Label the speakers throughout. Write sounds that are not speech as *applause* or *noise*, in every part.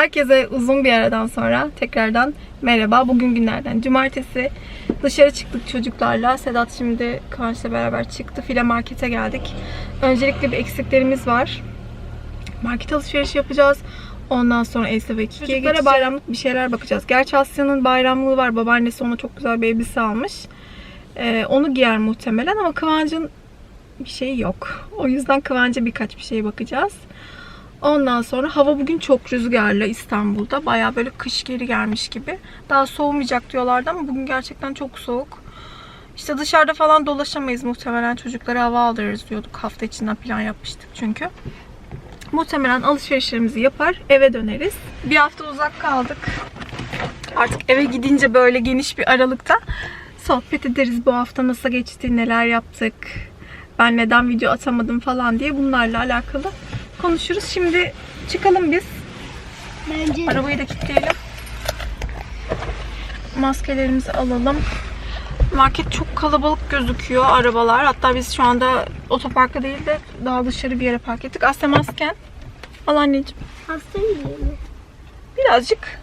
Speaker 1: Herkese uzun bir aradan sonra tekrardan merhaba. Bugün günlerden cumartesi. Dışarı çıktık çocuklarla. Sedat şimdi Kıvanç'la beraber çıktı. File markete geldik. Öncelikle bir eksiklerimiz var. Market alışverişi yapacağız. Ondan sonra Elsa ve Kiki'ye geçeceğiz. bayramlık bir şeyler bakacağız. Gerçi Asya'nın bayramlığı var. Babaannesi ona çok güzel bir elbise almış. Ee, onu giyer muhtemelen ama Kıvanç'ın bir şeyi yok. O yüzden Kıvanç'a birkaç bir şey bakacağız. Ondan sonra hava bugün çok rüzgarlı İstanbul'da. Baya böyle kış geri gelmiş gibi. Daha soğumayacak diyorlardı ama bugün gerçekten çok soğuk. İşte dışarıda falan dolaşamayız muhtemelen. Çocuklara hava aldırırız diyorduk. Hafta içinden plan yapmıştık çünkü. Muhtemelen alışverişlerimizi yapar, eve döneriz. Bir hafta uzak kaldık. Artık eve gidince böyle geniş bir aralıkta sohbet ederiz. Bu hafta nasıl geçti, neler yaptık, ben neden video atamadım falan diye bunlarla alakalı konuşuruz. Şimdi çıkalım biz.
Speaker 2: Bence
Speaker 1: Arabayı da kilitleyelim. Maskelerimizi alalım. Market çok kalabalık gözüküyor arabalar. Hatta biz şu anda otoparkta değil de daha dışarı bir yere park ettik. Asya masken. Al anneciğim.
Speaker 2: hasta mıyım?
Speaker 1: Birazcık.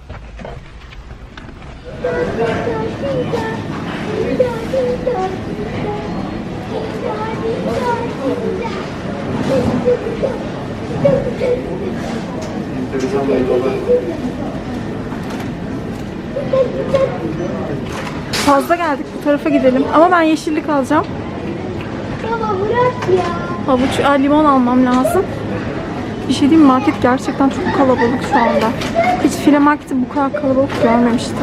Speaker 1: Fazla geldik bu tarafa gidelim. Ama ben yeşillik alacağım.
Speaker 2: Baba bırak ya.
Speaker 1: Havuç, limon almam lazım. Bir şey diyeyim mi? Market gerçekten çok kalabalık şu anda. Hiç file marketi bu kadar kalabalık görmemiştim.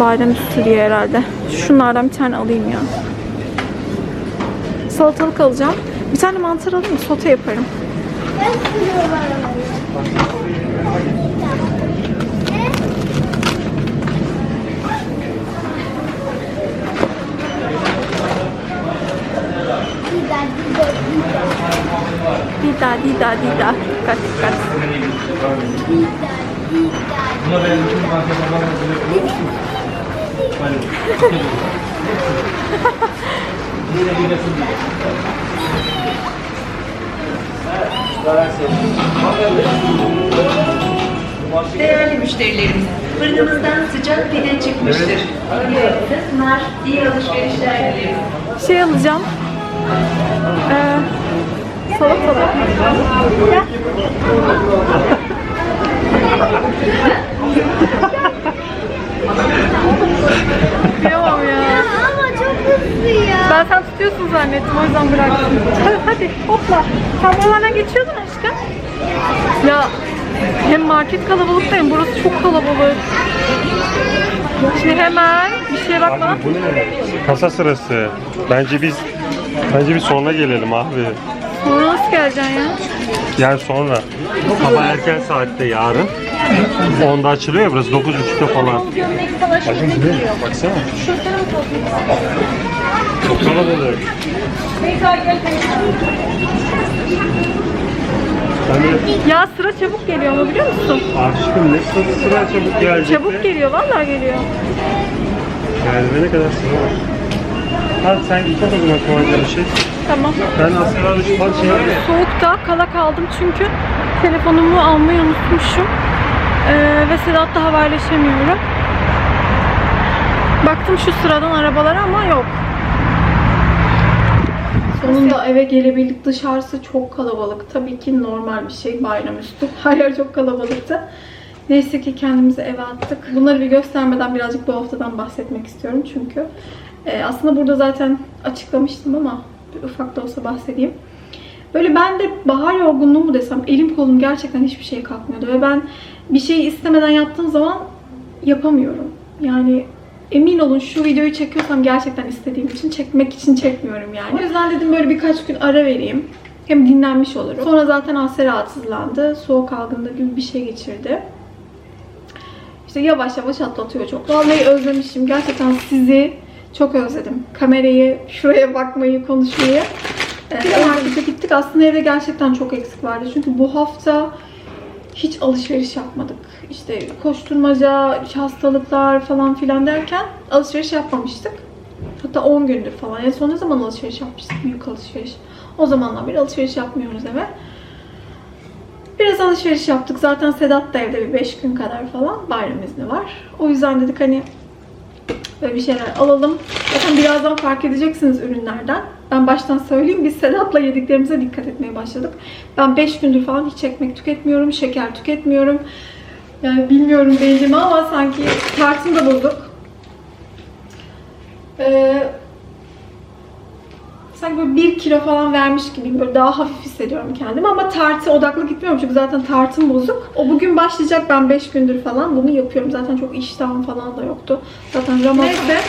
Speaker 1: Bayram üstü diye herhalde. Şunlardan bir tane alayım ya. Salatalık alacağım. Bir tane mantar alayım? Sote yaparım.
Speaker 2: Ben sürüyorum arabayı. Güzel, güzel, güzel.
Speaker 1: Dida, dida, dida. Dikkat, dikkat.
Speaker 2: Güzel, güzel.
Speaker 3: Değerli müşterilerimiz, fırınımızdan sıcak pide çıkmıştır. Afiyet nar, iyi alışverişler dileriz.
Speaker 1: Şey alacağım. Ee, salatalık. Gel. Kıyamam ya.
Speaker 2: Ama çok hızlı ya.
Speaker 1: Ben sen tutuyorsun zannettim o yüzden bıraktım. Hadi, hadi hopla. Sen buralardan geçiyordun aşkım. Market kalabalık hem burası çok kalabalık. Şimdi hemen bir şeye bakma.
Speaker 4: Bu ne? Kasa sırası. Bence biz bence biz sonra gelelim abi.
Speaker 1: Sonra nasıl geleceksin ya?
Speaker 4: Yani sonra. Sabah erken saatte yarın. 10'da açılıyor ya burası 9.30'da falan. Bakın ne? Baksana. Çok kalabalık. De
Speaker 1: Ya sıra çabuk geliyor ama biliyor musun?
Speaker 4: aşkım ne sıra, sıra çabuk gelecek.
Speaker 1: Çabuk geliyor vallahi geliyor.
Speaker 4: Yani ne kadar sıra var. Hadi sen git o zaman Kıvanç'a bir şey.
Speaker 1: Tamam.
Speaker 4: Ben aslında alışveriş şey var ya.
Speaker 1: Soğukta kala kaldım çünkü telefonumu almayı unutmuşum. Ee, ve Sedat'la haberleşemiyorum. Baktım şu sıradan arabalara ama yok. Sonunda eve gelebildik. Dışarısı çok kalabalık. Tabii ki normal bir şey bayramüstü. *laughs* Her yer çok kalabalıktı. Neyse ki kendimizi eve attık. Bunları bir göstermeden birazcık bu haftadan bahsetmek istiyorum çünkü. e, aslında burada zaten açıklamıştım ama ufak da olsa bahsedeyim. Böyle ben de bahar yorgunluğu mu desem elim kolum gerçekten hiçbir şeye kalkmıyordu ve ben bir şeyi istemeden yaptığım zaman yapamıyorum. Yani emin olun şu videoyu çekiyorsam gerçekten istediğim için çekmek için çekmiyorum yani. O yüzden dedim böyle birkaç gün ara vereyim. Hem dinlenmiş olurum. Sonra zaten Asya rahatsızlandı. Soğuk algınlığı gibi bir şey geçirdi. İşte yavaş yavaş atlatıyor çok. Vallahi özlemişim. Gerçekten sizi çok özledim. Kamerayı, şuraya bakmayı, konuşmayı. Ee, markete gittik. Aslında evde gerçekten çok eksik vardı. Çünkü bu hafta hiç alışveriş yapmadık. İşte koşturmaca, hastalıklar falan filan derken alışveriş yapmamıştık. Hatta 10 gündür falan. En son ne zaman alışveriş yapmıştık? Büyük alışveriş. O zamandan beri alışveriş yapmıyoruz eve. Biraz alışveriş yaptık. Zaten Sedat da evde bir 5 gün kadar falan bayram izni var. O yüzden dedik hani böyle bir şeyler alalım. Zaten birazdan fark edeceksiniz ürünlerden. Ben baştan söyleyeyim. Biz Sedat'la yediklerimize dikkat etmeye başladık. Ben 5 gündür falan hiç ekmek tüketmiyorum. Şeker tüketmiyorum. Yani bilmiyorum belli mi ama sanki tartım da bozuk. Ee, sanki böyle 1 kilo falan vermiş gibiyim. Böyle daha hafif hissediyorum kendimi ama tartı odaklı gitmiyorum çünkü zaten tartım bozuk. O bugün başlayacak ben 5 gündür falan bunu yapıyorum. Zaten çok iştahım falan da yoktu. Zaten Ramazan. Neyse.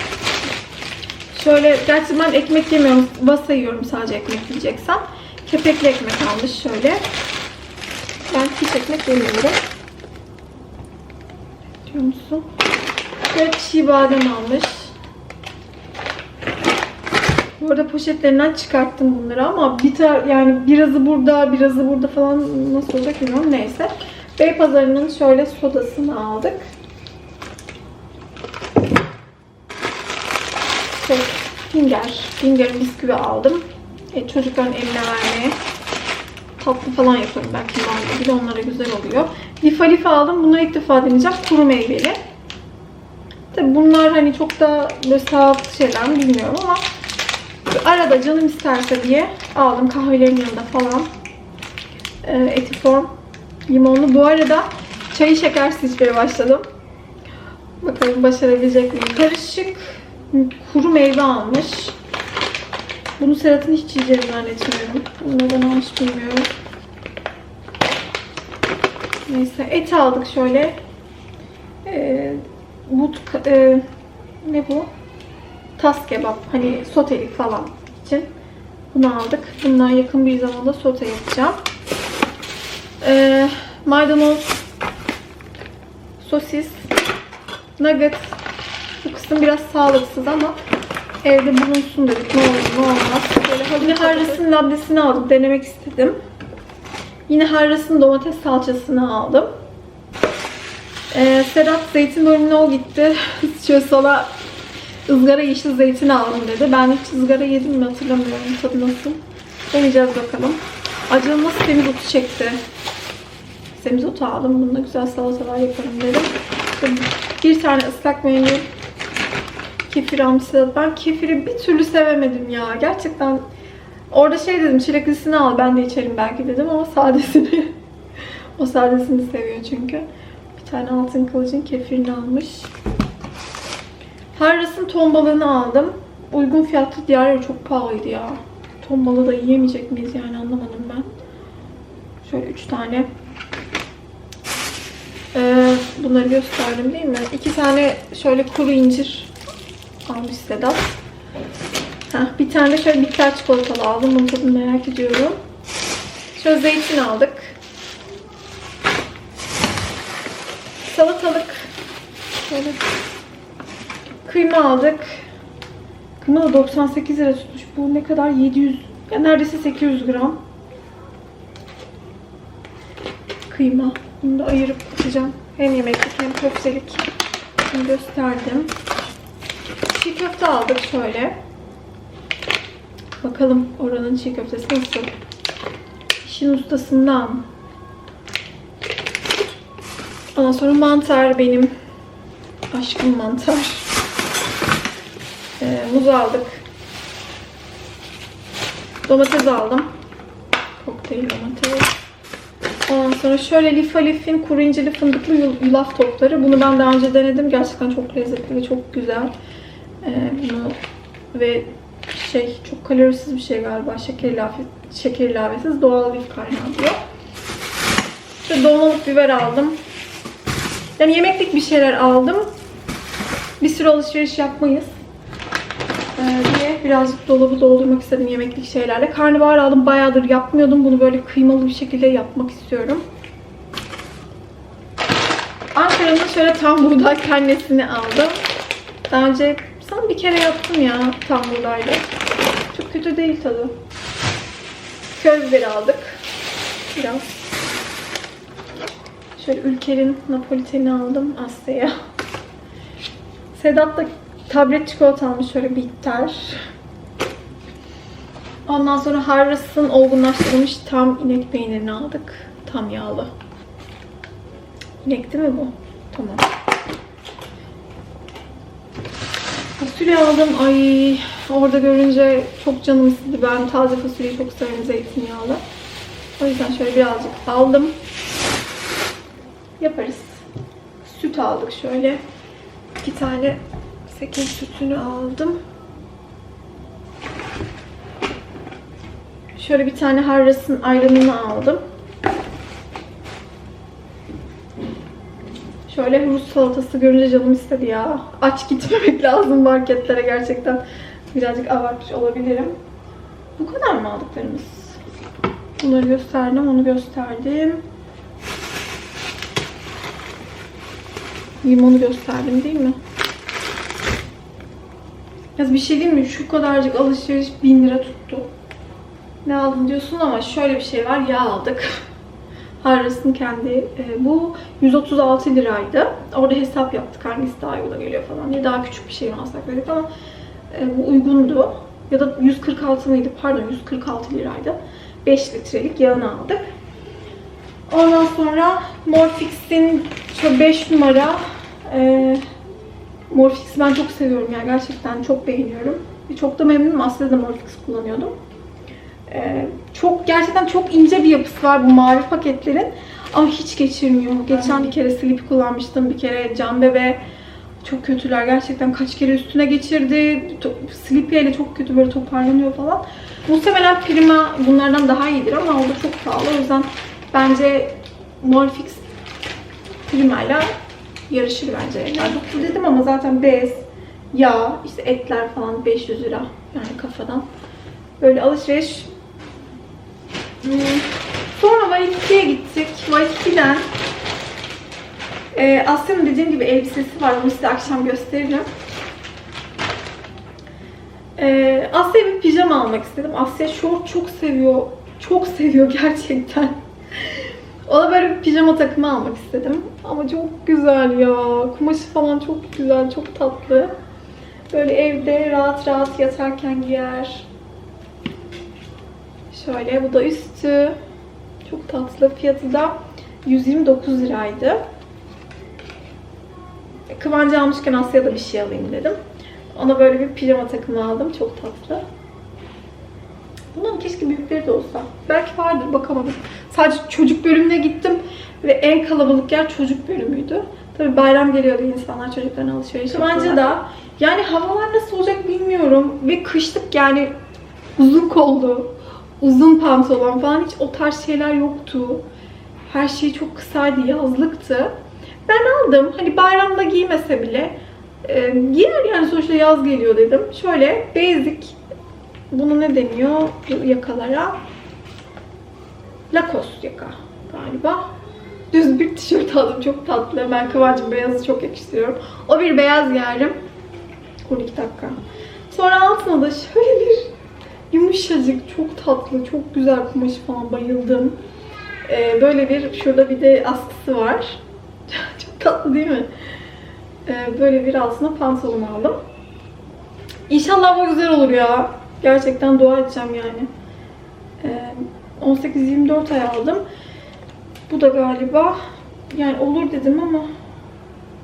Speaker 1: Şöyle, gerçi ben ekmek yemiyorum. Vasa yiyorum sadece ekmek yiyeceksem. Kepekli ekmek almış şöyle. Ben hiç ekmek yemiyorum. Diyor musun? Şöyle çiğ badem almış. Bu arada poşetlerinden çıkarttım bunları ama bir tar yani birazı burada, birazı burada falan nasıl olacak bilmiyorum. Neyse. Beypazarı'nın şöyle sodasını aldık. Şey, Finger. Finger bisküvi aldım. E, çocukların eline vermeye. Tatlı falan yapıyorum belki mango gibi. Onlara güzel oluyor. Lifa aldım. Bunları ilk defa deneyeceğim. Kuru meyveli. Tabi bunlar hani çok da böyle sağlıklı şeyler mi bilmiyorum ama arada canım isterse diye aldım kahvelerin yanında falan. Ee, etiform limonlu. Bu arada çayı şekersiz içmeye başladım. Bakalım başarabilecek miyim? Karışık kuru meyve almış. Bunu Serhat'ın hiç yiyeceğini zannetmiyorum. Bunu neden almış bilmiyorum. Neyse et aldık şöyle. Ee, but, e, ne bu? Tas kebap. Hani sotelik falan için. Bunu aldık. Bundan yakın bir zamanda sote yapacağım. Ee, maydanoz, sosis, nugget. Bu kısım biraz sağlıksız ama evde bulunsun dedik. Ne olur ne olmaz. Böyle Yine Harras'ın labnesini aldım. Denemek istedim. Yine Harras'ın domates salçasını aldım. Ee, Sedat zeytin bölümüne o gitti. Şöyle sola ızgara yeşil zeytin aldım dedi. Ben hiç ızgara yedim mi hatırlamıyorum. Tadı nasıl? Deneyeceğiz bakalım. Acılı nasıl semizotu çekti. Semizotu aldım. Bununla güzel salatalar yaparım dedim. Bir tane ıslak mendil. Kefir almışsınız. Ben kefiri bir türlü sevemedim ya. Gerçekten orada şey dedim çileklisini al ben de içerim belki dedim ama sadesini. *laughs* o sadesini seviyor çünkü. Bir tane altın kılıcın kefirini almış. Harras'ın ton balığını aldım. Uygun fiyatlı diğer çok pahalıydı ya. Ton balığı da yiyemeyecek miyiz yani anlamadım ben. Şöyle üç tane. Ee, bunları gösterdim değil mi? İki tane şöyle kuru incir almış Sedat. Heh, bir tane de şöyle bitter çikolatalı aldım. Bunu tadını merak ediyorum. Şöyle zeytin aldık. Salatalık. Şöyle Kıyma aldık. Kıyma da 98 lira tutmuş. Bu ne kadar? 700, ya neredeyse 800 gram. Kıyma. Bunu da ayırıp atacağım. Hem yemeklik hem köftelik. Şimdi gösterdim. Çiğ köfte aldık şöyle. Bakalım oranın çiğ köftesi nasıl? İşin ustasından. Ondan sonra mantar benim aşkım mantar. Ee, muz aldık. Domates aldım. Kokteyl domates. Ondan sonra şöyle Lifa Lif'in kuru incirli fındıklı yul- yulaf topları. Bunu ben daha önce denedim. Gerçekten çok lezzetli ve çok güzel. Ee, bunu ve şey çok kalorisiz bir şey galiba. Şeker ilave, şeker ilavesiz doğal lif kaynağı diyor. İşte dolmalık biber aldım. Yani yemeklik bir şeyler aldım. Bir sürü alışveriş yapmayız. Ee, diye birazcık dolabı doldurmak istedim yemeklik şeylerle. Karnabahar aldım. Bayağıdır yapmıyordum. Bunu böyle kıymalı bir şekilde yapmak istiyorum. Ankara'nın şöyle tam buğday karnesini aldım. Daha önce bir kere yaptım ya tam buğdayla. Çok kötü değil tadı. Köz biberi aldık. Biraz. Şöyle ülkenin Napoliteni aldım Asya'ya. Sedat da tablet çikolata almış şöyle bitter. Ondan sonra Harras'ın olgunlaştırılmış tam inek peynirini aldık. Tam yağlı. İnek değil mi bu? Tamam. Fasulye aldım. Ay orada görünce çok canım istedi. Ben taze fasulyeyi çok severim zeytinyağlı. O yüzden şöyle birazcık aldım. Yaparız. Süt aldık şöyle. İki tane sekiz sütünü aldım. Şöyle bir tane Harras'ın ayranını aldım. Şöyle Rus salatası görünce canım istedi ya. Aç gitmemek *laughs* lazım marketlere gerçekten. Birazcık abartmış olabilirim. Bu kadar mı aldıklarımız? Bunları gösterdim, onu gösterdim. Limonu gösterdim değil mi? Ya bir şey değil mi? Şu kadarcık alışveriş 1000 lira tuttu. Ne aldın diyorsun ama şöyle bir şey var. Yağ aldık. *laughs* Harras'ın kendi e, bu 136 liraydı. Orada hesap yaptık hangisi daha uyguna geliyor falan diye. Daha küçük bir şey alsak dedik ama e, bu uygundu. Ya da 146 mıydı? Pardon 146 liraydı. 5 litrelik yağını aldık. Ondan sonra Morfix'in şu 5 numara e, Morfix'i ben çok seviyorum ya gerçekten çok beğeniyorum. Çok da memnunum. Aslında da Morfix kullanıyordum. Ee, çok gerçekten çok ince bir yapısı var bu mavi paketlerin. Ama hiç geçirmiyor. Geçen bir kere Sleepy kullanmıştım. Bir kere Can Bebe çok kötüler. Gerçekten kaç kere üstüne geçirdi. Sleepy ile çok kötü böyle toparlanıyor falan. Muhtemelen Prima bunlardan daha iyidir ama o da çok pahalı. O yüzden bence Morfix Prima ile yarışır bence. Yani dokuz dedim ama zaten bez, yağ, işte etler falan 500 lira yani kafadan. Böyle alışveriş. Hmm. Sonra Waikiki'ye gittik. Waikiki'den e, Asya'nın dediğim gibi elbisesi var. Onu size akşam gösteririm. E, Asya'ya bir pijama almak istedim. Asya şort çok seviyor. Çok seviyor *laughs* gerçekten. Ona böyle bir pijama takımı almak istedim. Ama çok güzel ya. Kumaşı falan çok güzel, çok tatlı. Böyle evde rahat rahat yatarken giyer. Şöyle bu da üstü. Çok tatlı. Fiyatı da 129 liraydı. Kıvancı almışken Asya'da bir şey alayım dedim. Ona böyle bir pijama takımı aldım. Çok tatlı. Bunun keşke büyükleri de olsa. Belki vardır bakamadım. Sadece çocuk bölümüne gittim ve en kalabalık yer çocuk bölümüydü. Tabii bayram geliyordu insanlar çocuklarına alışveriş Bence da yani havalar nasıl olacak bilmiyorum ve kışlık yani uzun kollu, uzun pantolon falan hiç o tarz şeyler yoktu. Her şey çok kısaydı, yazlıktı. Ben aldım. Hani bayramda giymese bile e, giyer yani sonuçta yaz geliyor dedim. Şöyle basic bunu ne deniyor yakalara? Lacoste yaka galiba. Düz bir tişört aldım. Çok tatlı. Ben Kıvancım beyazı çok yakıştırıyorum. O bir beyaz giyerim. 12 dakika. Sonra altına da şöyle bir yumuşacık, çok tatlı, çok güzel kumaş falan bayıldım. Ee, böyle bir, şurada bir de askısı var. *laughs* çok tatlı değil mi? Ee, böyle bir altına pantolon aldım. İnşallah bu güzel olur ya. Gerçekten dua edeceğim yani. Ee, 18-24 ay aldım. Bu da galiba yani olur dedim ama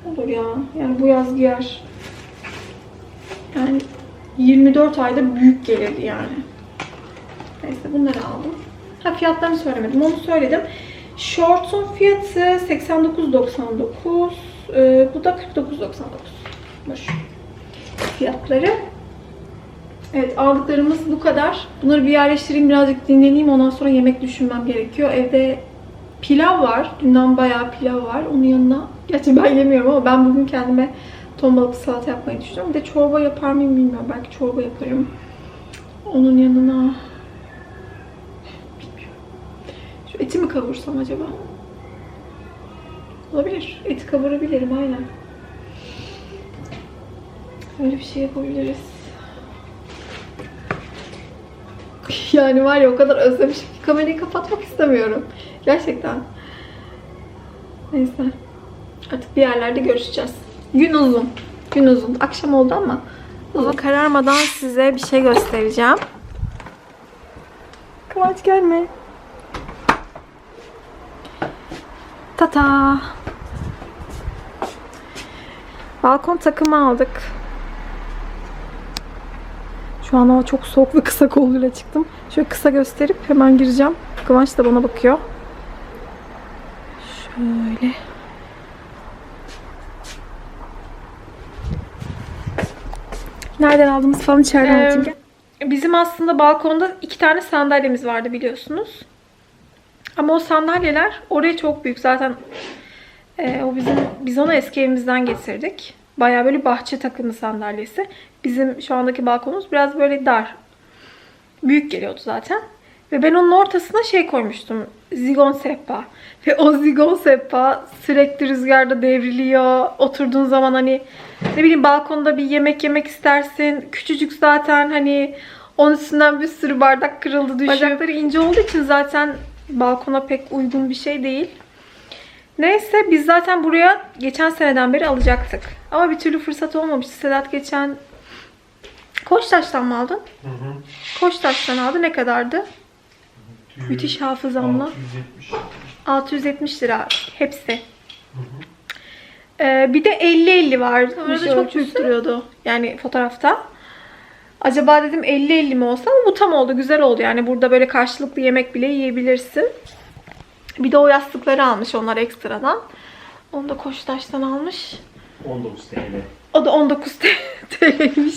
Speaker 1: olur ya. Yani bu yaz giyer. Yani 24 ayda büyük gelirdi yani. Neyse bunları aldım. Ha fiyatlarını söylemedim. Onu söyledim. Short'un fiyatı 89.99. Ee, bu da 49.99'muş. Fiyatları. Evet aldıklarımız bu kadar. Bunları bir yerleştireyim birazcık dinleneyim. Ondan sonra yemek düşünmem gerekiyor. Evde pilav var. Dünden bayağı pilav var. Onun yanına gerçi ben yemiyorum ama ben bugün kendime ton balıklı salata yapmayı düşünüyorum. Bir de çorba yapar mıyım bilmiyorum. Belki çorba yaparım. Onun yanına bilmiyorum. Şu eti mi kavursam acaba? Olabilir. Eti kavurabilirim aynen. Öyle bir şey yapabiliriz. *laughs* Yani var ya o kadar özlemişim ki kamerayı kapatmak istemiyorum. Gerçekten. Neyse. Artık bir yerlerde görüşeceğiz. Gün uzun. Gün uzun. Akşam oldu ama uzun. Kararmadan size bir şey göstereceğim. Kıvanç gelme. Tata. Balkon takımı aldık. Şu an hava çok soğuk ve kısa kolluyla çıktım. Şöyle kısa gösterip hemen gireceğim. Kıvanç da bana bakıyor. Şöyle. Nereden aldığımız falan içeriden anlatayım. Bizim aslında balkonda iki tane sandalyemiz vardı biliyorsunuz. Ama o sandalyeler oraya çok büyük. Zaten e, o bizim biz onu eski evimizden getirdik. Bayağı böyle bahçe takımı sandalyesi. Bizim şu andaki balkonumuz biraz böyle dar. Büyük geliyordu zaten. Ve ben onun ortasına şey koymuştum. Zigon sehpa. Ve o zigon sehpa sürekli rüzgarda devriliyor. Oturduğun zaman hani ne bileyim balkonda bir yemek yemek istersin. Küçücük zaten hani onun üstünden bir sürü bardak kırıldı düşüyor. Bacakları ince olduğu için zaten balkona pek uygun bir şey değil. Neyse biz zaten buraya geçen seneden beri alacaktık. Ama bir türlü fırsat olmamıştı. Sedat geçen Koçtaş'tan mı aldın?
Speaker 4: Hı hı.
Speaker 1: Koçtaş'tan aldı. Ne kadardı? Müthiş hafızamla.
Speaker 4: 670.
Speaker 1: 670 lira hepsi. Ee, bir de 50-50 vardı. Orada çok büyük duruyordu. Yani fotoğrafta. Acaba dedim 50-50 mi olsa ama bu tam oldu. Güzel oldu. Yani burada böyle karşılıklı yemek bile yiyebilirsin. Bir de o yastıkları almış onlar ekstradan. Onu da Koçtaş'tan almış.
Speaker 4: 19 TL.
Speaker 1: O da 19 TL'ymiş.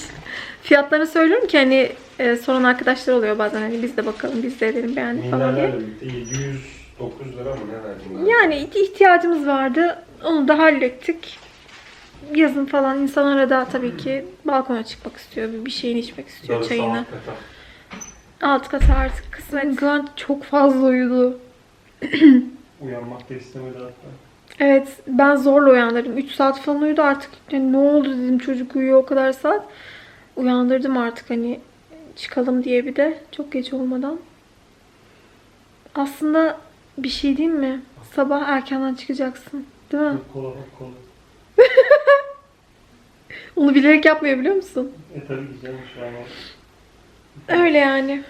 Speaker 1: Fiyatlarını söylüyorum ki hani e, soran arkadaşlar oluyor bazen hani biz de bakalım biz de edelim beğendik falan diye.
Speaker 4: Minderlerle birlikte 709 lira mı ne verdin?
Speaker 1: Yani ihtiyacımız vardı. Onu da hallettik. Yazın falan insan arada tabii ki balkona çıkmak istiyor. Bir bir şeyini içmek istiyor
Speaker 4: Darısı
Speaker 1: çayını.
Speaker 4: alt kata.
Speaker 1: Alt kata artık kısmet. Kıvanç çok fazla uyudu. *clears throat*
Speaker 4: Uyanmak da istemedi hatta.
Speaker 1: Evet ben zorla uyandırdım. 3 saat falan uyudu artık. Yani ne oldu dedim çocuk uyuyor o kadar saat. Uyandırdım artık hani çıkalım diye bir de çok geç olmadan. Aslında bir şey diyeyim mi? Sabah erkenden çıkacaksın. Değil mi?
Speaker 4: Kola bak kola.
Speaker 1: Onu bilerek yapmıyor biliyor musun?
Speaker 4: E tabii ki canım şu an o.
Speaker 1: Öyle yani.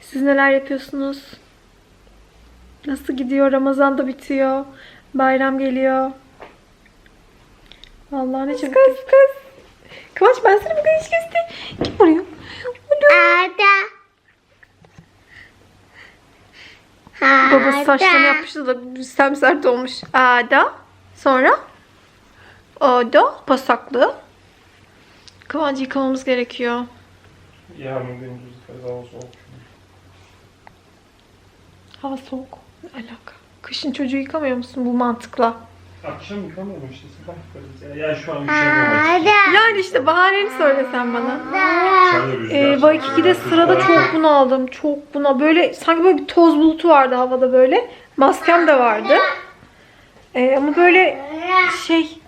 Speaker 1: Siz neler yapıyorsunuz? Nasıl gidiyor? Ramazan da bitiyor. Bayram geliyor. Vallahi ne çabuk. Kız kız. Kıvanç ben seni bugün hiç göster. Kim vuruyor?
Speaker 2: Ada.
Speaker 1: Babası saçlarını yapmıştı da semsert olmuş. Ada. Sonra? Ada. Pasaklı. Kıvancı yıkamamız gerekiyor.
Speaker 4: Yarın gündüz kaz hava soğuk.
Speaker 1: Hava soğuk. Ne alaka? Kışın çocuğu yıkamıyor musun bu mantıkla?
Speaker 4: Akşam yıkamıyorum işte sabah yıkarız ya. Ya şu an.
Speaker 2: Ada.
Speaker 1: Yani işte bahaneni söylesen bana. Ee. Vaikiki'de sırada çok bunaldım. Çok buna. Böyle sanki böyle bir toz bulutu vardı havada böyle. Maskem de vardı. Ee, ama böyle şey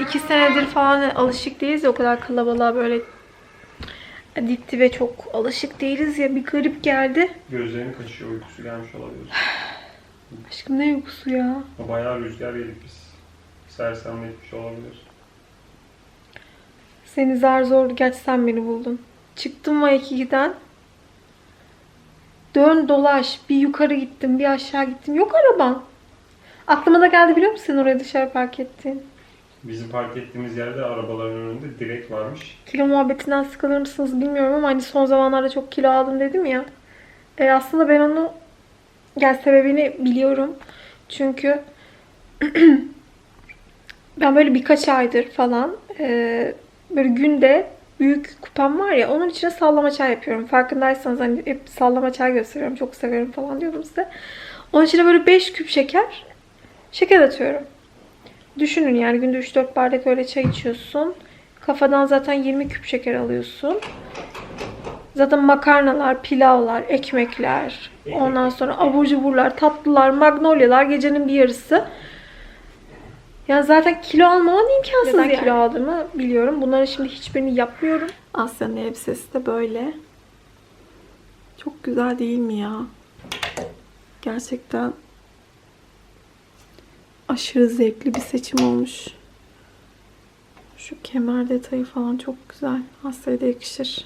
Speaker 1: iki senedir falan alışık değiliz ya o kadar kalabalığa böyle dipti ve çok alışık değiliz ya bir garip geldi.
Speaker 4: Gözlerim kaçıyor uykusu gelmiş olabilir. *sighs*
Speaker 1: Aşkım ne uykusu ya.
Speaker 4: Bayağı rüzgar yedik biz. Sersemletmiş olabilir.
Speaker 1: Seni zar zor gerçi sen beni buldun. Çıktım Vaikiki'den. Dön dolaş. Bir yukarı gittim, bir aşağı gittim. Yok araban. Aklıma da geldi biliyor musun oraya dışarı park ettin?
Speaker 4: Bizim park ettiğimiz yerde arabaların önünde direk varmış.
Speaker 1: Kilo muhabbetinden sıkılır mısınız bilmiyorum ama hani son zamanlarda çok kilo aldım dedim ya. E, aslında ben onu yani sebebini biliyorum. Çünkü *clears throat* ben böyle birkaç aydır falan e, böyle günde büyük kupam var ya onun içine sallama çay yapıyorum. Farkındaysanız hani hep sallama çay gösteriyorum. Çok severim falan diyordum size. Onun içine böyle 5 küp şeker şeker atıyorum. Düşünün yani günde 3-4 bardak öyle çay içiyorsun. Kafadan zaten 20 küp şeker alıyorsun. Zaten makarnalar, pilavlar, ekmekler, ondan sonra abur cuburlar, tatlılar, magnolyalar gecenin bir yarısı. Ya zaten kilo almaman imkansız Neden
Speaker 2: yani.
Speaker 1: kilo aldığımı biliyorum. Bunların şimdi hiçbirini yapmıyorum. Asya'nın elbisesi de böyle. Çok güzel değil mi ya? Gerçekten aşırı zevkli bir seçim olmuş. Şu kemer detayı falan çok güzel. Asya'ya da yakışır.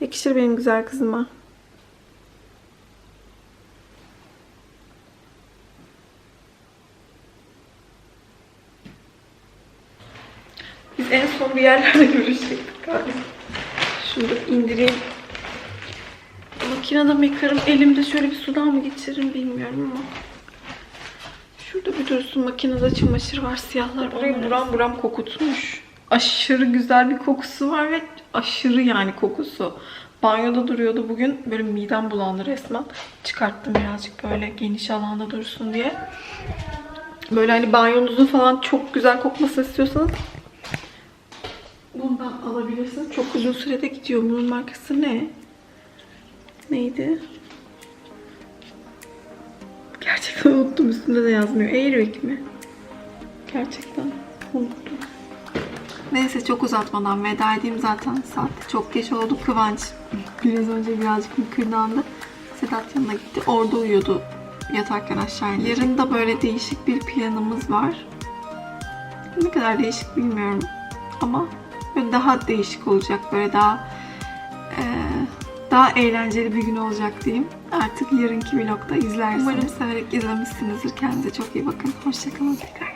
Speaker 1: Yakışır benim güzel kızıma. Biz en son bir yerlerde görüşecektik galiba. Şunu da indireyim. Makinede mi yıkarım? Elimde şöyle bir sudan mı geçiririm bilmiyorum ama. Şurada bir dursun makinede çamaşır var siyahlar. Orayı buram buram kokutmuş. Aşırı güzel bir kokusu var ve aşırı yani kokusu. Banyoda duruyordu bugün. Böyle midem bulandı resmen. Çıkarttım birazcık böyle geniş alanda dursun diye. Böyle hani banyonuzun falan çok güzel kokmasını istiyorsanız bundan alabilirsiniz. Çok uzun sürede gidiyor. Bunun markası ne? Neydi? Gerçekten unuttum. Üstünde de yazmıyor. Airwick mi? Gerçekten unuttum. Neyse çok uzatmadan veda edeyim zaten. Saat çok geç oldu. Kıvanç biraz önce birazcık mıkırdandı. Sedat yanına gitti. Orada uyuyordu yatarken aşağı indi. Yarın da böyle değişik bir planımız var. Ne kadar değişik bilmiyorum. Ama böyle daha değişik olacak. Böyle daha eee, daha eğlenceli bir gün olacak diyeyim. Artık yarınki vlogda izlersiniz. Umarım severek izlemişsinizdir. Kendinize çok iyi bakın. Hoşçakalın tekrar.